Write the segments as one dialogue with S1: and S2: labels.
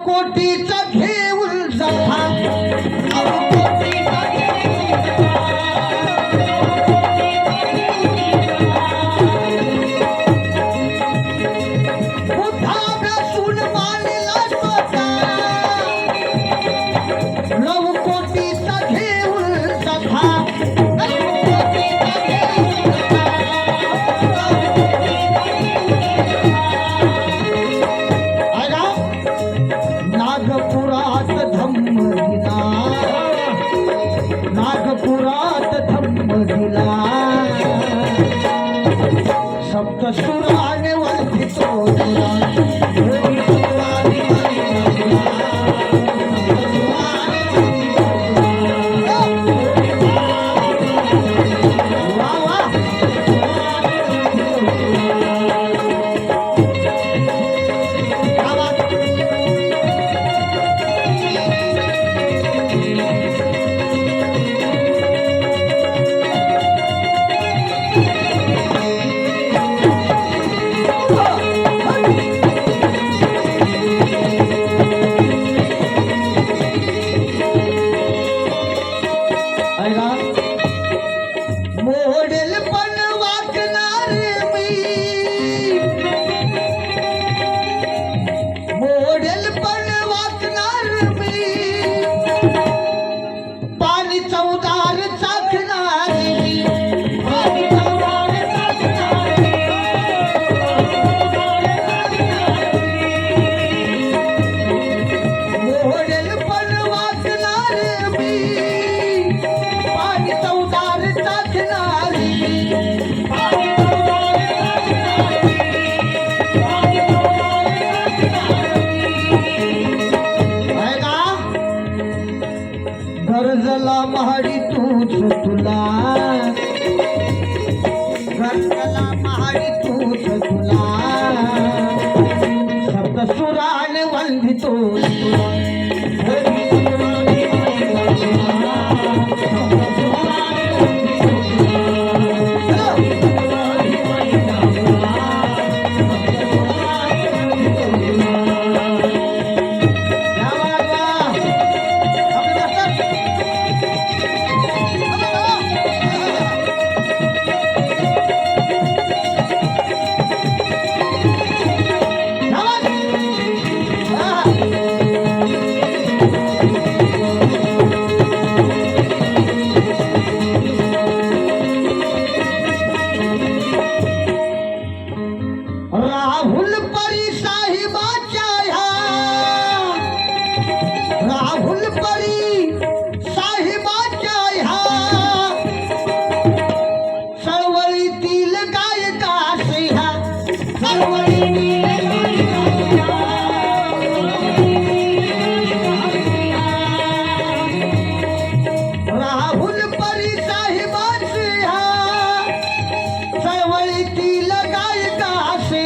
S1: कोटी चखे शब्द सुनाने वाली तो ரசூலா ರಾಹುಲ್ ಪ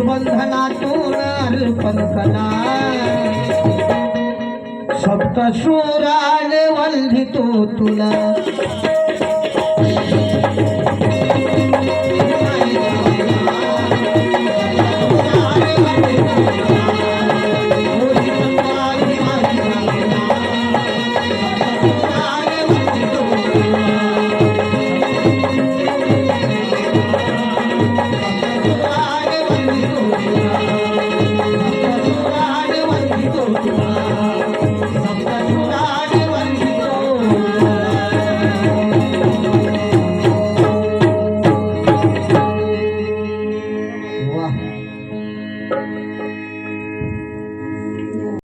S1: बंधना बंधनातून अल्पंकला सप्त शोराने वल्लितो तुला.